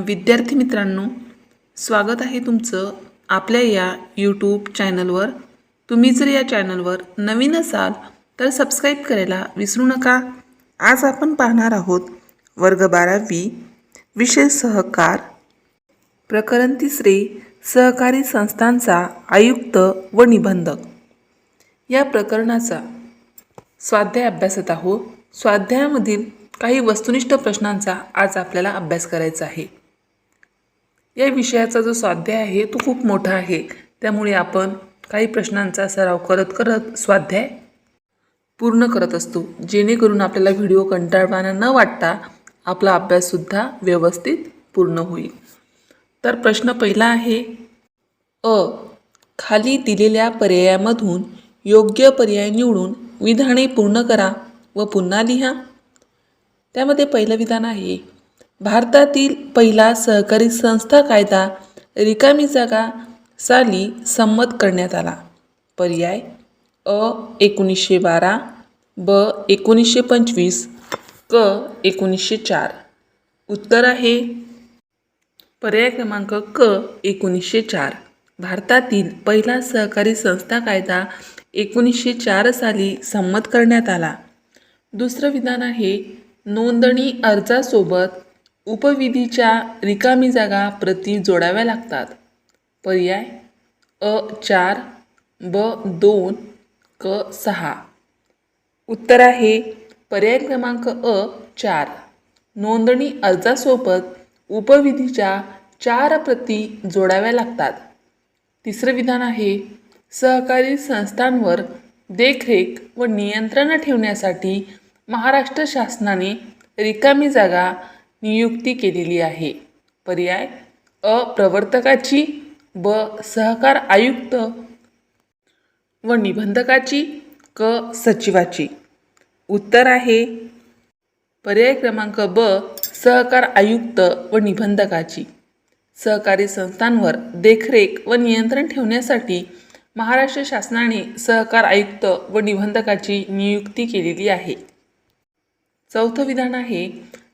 विद्यार्थी मित्रांनो स्वागत आहे तुमचं आपल्या या यूट्यूब चॅनलवर तुम्ही जर या चॅनलवर नवीन असाल तर सबस्क्राईब करायला विसरू नका. आज आपण पाहणार आहोत वर्ग बारावी विषय सहकार. प्रकरण तिसरे सहकारी संस्थांचा आयुक्त व निबंधक. या प्रकरणाचा स्वाध्याय अभ्यासत आहोत. स्वाध्यायामधील काही वस्तुनिष्ठ प्रश्नांचा आज आपल्याला अभ्यास करायचा आहे. या विषयाचा जो स्वाध्याय आहे तो खूप मोठा आहे. त्यामुळे आपण काही प्रश्नांचा सराव करत करत स्वाध्याय पूर्ण करत असतो. जेणेकरून आपल्याला व्हिडिओ कंटाळवाना न वाटता आपला अभ्याससुद्धा व्यवस्थित पूर्ण होईल. तर प्रश्न पहिला आहे अ खाली दिलेल्या पर्यायामधून योग्य पर्याय निवडून विधाने पूर्ण करा व पुन्हा लिहा. त्यामध्ये पहिलं विधान आहे भारतातील पहिला सहकारी संस्था कायदा रिकामी जागा साली संमत करण्यात आला. पर्याय अ एकोणीसशे बारा ब एकोणीसशे पंचवीस क एकोणीसशे चार. उत्तर आहे. पर्याय क्रमांक क एकोणीसशे चार. भारतातील पहिला सहकारी संस्था कायदा एकोणीसशे चार साली संमत करण्यात आला. दुसरं विधान आहे नोंदणी अर्जासोबत उपविधीच्या रिकामी जागा प्रती जोडाव्या लागतात. पर्याय अ चार ब दोन क सहा. उत्तर आहे पर्याय क्रमांक अ चार. नोंदणी अर्जासोबत उपविधीच्या चार प्रती जोडाव्या लागतात. तिसरं विधान आहे सहकारी संस्थांवर देखरेख व नियंत्रण ठेवण्यासाठी महाराष्ट्र शासनाने रिकामी जागा नियुक्ती केलेली आहे. पर्याय अ प्रवर्तकाची ब सहकार आयुक्त व निबंधकाची क सचिवाची. उत्तर आहे पर्याय क्रमांक ब सहकार आयुक्त व निबंधकाची. सहकारी संस्थांवर देखरेख व नियंत्रण ठेवण्यासाठी महाराष्ट्र शासनाने सहकार आयुक्त व निबंधकाची नियुक्ती केलेली आहे. चौथं विधान आहे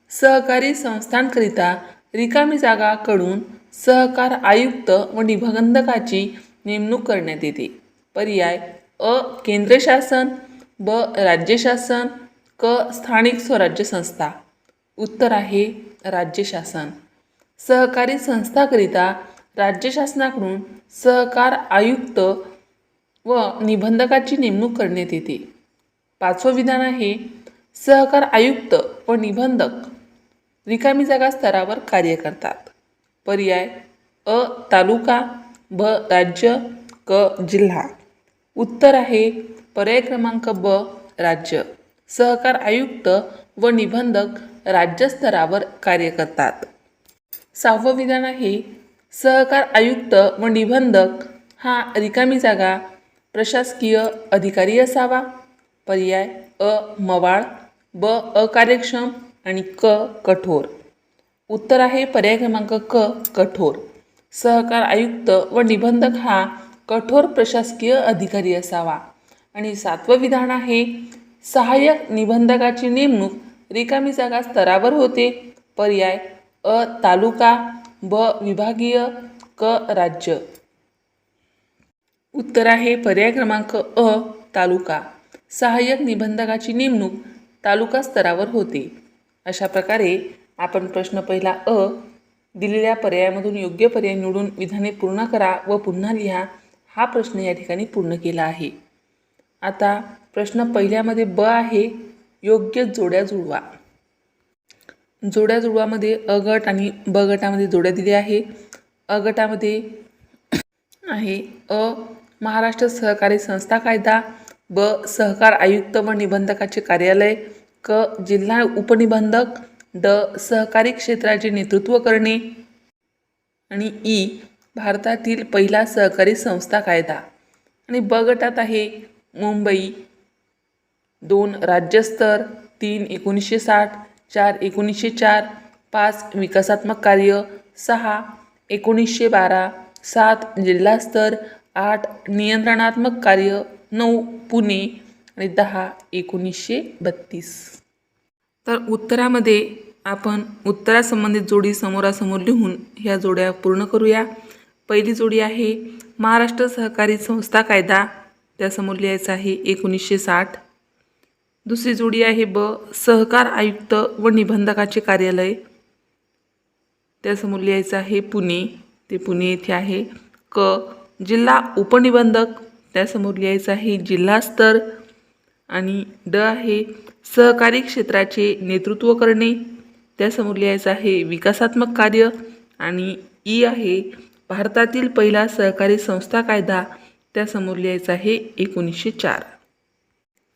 सहकारी संस्थांकरिता रिकामी जागाकडून सहकार आयुक्त व निबंधकाची नेमणूक करण्यात येते. पर्याय अ. केंद्र शासन ब. राज्य शासन क. स्थानिक स्वराज्य संस्था. उत्तर आहे राज्य शासन. सहकारी संस्थाकरिता राज्य शासनाकडून सहकार आयुक्त व निबंधकाची नेमणूक करण्यात येते. पाचवं विधान आहे सहकार आयुक्त व निबंधक. रिकामी जागा स्तरावर कार्य करतात. पर्याय अ तालुका ब राज्य क जिल्हा. उत्तर आहे पर्याय क्रमांक ब राज्य. सहकार आयुक्त व निबंधक राज्यस्तरावर कार्य करतात. सहावं विधान आहे सहकार आयुक्त व निबंधक हा रिकामी जागा प्रशासकीय अधिकारी असावा. पर्याय अ मवाळ ब अकार्यक्षम आणि क कठोर. उत्तर आहे पर्याय क्रमांक क कठोर. सहकार आयुक्त व निबंधक हा कठोर प्रशासकीय अधिकारी असावा. आणि सातवं विधान आहे सहाय्यक निबंधकाची नेमणूक रिकामी जागा स्तरावर होते. पर्याय अ तालुका ब विभागीय क राज्य. उत्तर आहे पर्याय क्रमांक अ तालुका. सहाय्यक निबंधकाची नेमणूक तालुका स्तरावर होते. अशा प्रकारे आपण प्रश्न पहिला अ दिलेल्या पर्यायामधून योग्य पर्याय निवडून विधाने पूर्ण करा व पुन्हा लिहा हा प्रश्न या ठिकाणी पूर्ण केला आहे. आता प्रश्न पहिल्यामध्ये ब आहे योग्य जोड्या जुळवा. जोड्या जुळवामध्ये अ गट आणि ब गटामध्ये जोड्या दिल्या आहे. अ गटामध्ये आहे अ महाराष्ट्र सहकारी संस्था कायदा ब सहकार आयुक्त व निबंधकाचे कार्यालय क जिल्हा उपनिबंधक ड सहकारी क्षेत्राचे नेतृत्व करणे आणि ई भारतातील पहिला सहकारी संस्था कायदा. आणि ब गटात आहे मुंबई दोन राज्यस्तर तीन एकोणीसशे साठ चार एकोणीसशे चार पाच विकासात्मक कार्य सहा एकोणीसशे बारा सात जिल्हास्तर आठ नियंत्रणात्मक कार्य नऊ पुणे आणि दहा एकोणीसशे बत्तीस. तर उत्तरामध्ये आपण उत्तरासंबंधित जोडी समोरासमोर लिहून ह्या जोड्या पूर्ण करूया. पहिली जोडी आहे महाराष्ट्र सहकारी संस्था कायदा. त्यासमोर लिहायचं आहे एकोणीसशे साठ. दुसरी जोडी आहे ब सहकार आयुक्त व निबंधकाचे कार्यालय. त्यासमोर लिहायचं आहे पुणे. ते पुणे येथे आहे. क जिल्हा उपनिबंधक. त्यासमोर लिहायचं आहे जिल्हास्तर. आणि ड आहे सहकारी क्षेत्राचे नेतृत्व करणे. त्यासमोर लिहायचं आहे विकासात्मक कार्य आणि ई आहे भारतातील पहिला सहकारी संस्था कायदा. त्यासमोर लिहायचा आहे एकोणीसशे चार.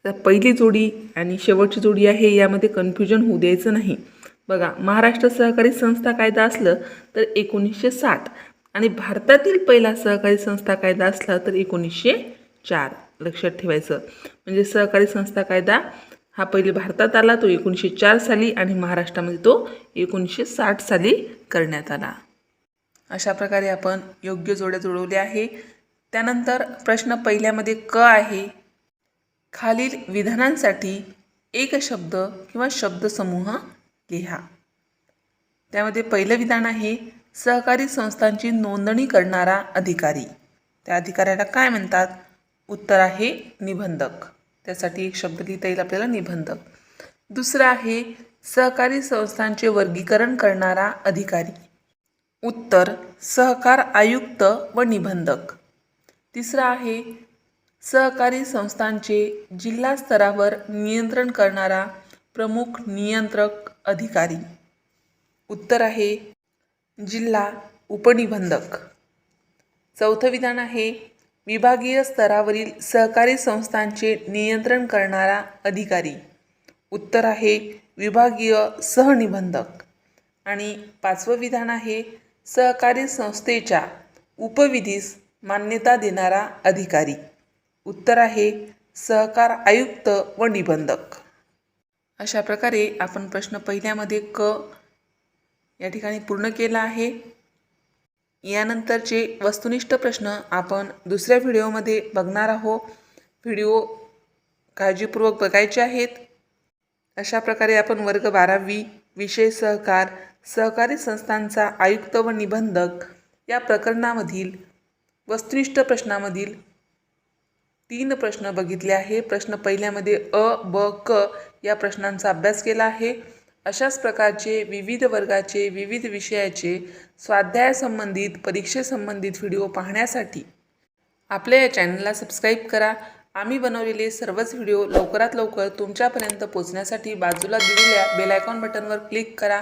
तर पहिली जोडी आणि शेवटची जोडी आहे यामध्ये कन्फ्युजन होऊ द्यायचं नाही. बघा महाराष्ट्र सहकारी संस्था कायदा असलं तर एकोणीसशे साठ आणि भारतातील पहिला सहकारी संस्था कायदा असला तर एकोणीसशे चार. लक्षात ठेवायचं. म्हणजे सहकारी संस्था कायदा हा पहिले भारतात आला तो एकोणीसशे चार साली आणि महाराष्ट्रामध्ये तो एकोणीसशे साठ साली करण्यात आला. अशा प्रकारे आपण योग्य जोड्या जुळवल्या आहे. त्यानंतर प्रश्न पहिल्यामध्ये क आहे. खालील विधानांसाठी एक शब्द किंवा शब्दसमूह लिहा. त्यामध्ये पहिलं विधान आहे सहकारी संस्थांची नोंदणी करणारा अधिकारी. त्या अधिकाऱ्याला काय म्हणतात? उत्तर आहे निबंधक. त्यासाठी एक शब्द लिहिता येईल आपल्याला निबंधक. दुसरं आहे सहकारी संस्थांचे वर्गीकरण करणारा अधिकारी. उत्तर सहकार आयुक्त व निबंधक. तिसरं आहे सहकारी संस्थांचे जिल्हा स्तरावर नियंत्रण करणारा प्रमुख नियंत्रक अधिकारी. उत्तर आहे जिल्हा उपनिबंधक. चौथं विधान आहे विभागीय स्तरावरील सहकारी संस्थांचे नियंत्रण करणारा अधिकारी. उत्तर आहे विभागीय सहनिबंधक. आणि पाचवं विधान आहे सहकारी संस्थेच्या उपविधीस मान्यता देणारा अधिकारी. उत्तर आहे सहकार आयुक्त व निबंधक. अशा प्रकारे आपण प्रश्न पहिल्यामध्ये क या ठिकाणी पूर्ण केला आहे. यानंतरचे वस्तुनिष्ठ प्रश्न आपण दुसऱ्या व्हिडिओमध्ये बघणार आहोत. व्हिडिओ काळजीपूर्वक बघायचे आहेत. अशा प्रकारे आपण वर्ग बारावी विषय सहकार सहकारी संस्थांचा आयुक्त व निबंधक या प्रकरणामधील वस्तुनिष्ठ प्रश्नामधील तीन प्रश्न बघितले आहे. प्रश्न पहिल्यामध्ये अ ब क या प्रश्नांचा अभ्यास केला आहे. अशाच प्रकारचे विविध वर्गाचे विविध विषयाचे स्वाध्यायासंबंधित परीक्षेसंबंधित व्हिडिओ पाहण्यासाठी आपल्या या चॅनलला सबस्क्राईब करा. आम्ही बनवलेले सर्वच व्हिडिओ लवकरात लवकर तुमच्यापर्यंत पोचण्यासाठी बाजूला दिलेल्या बेलायकॉन बटनवर क्लिक करा.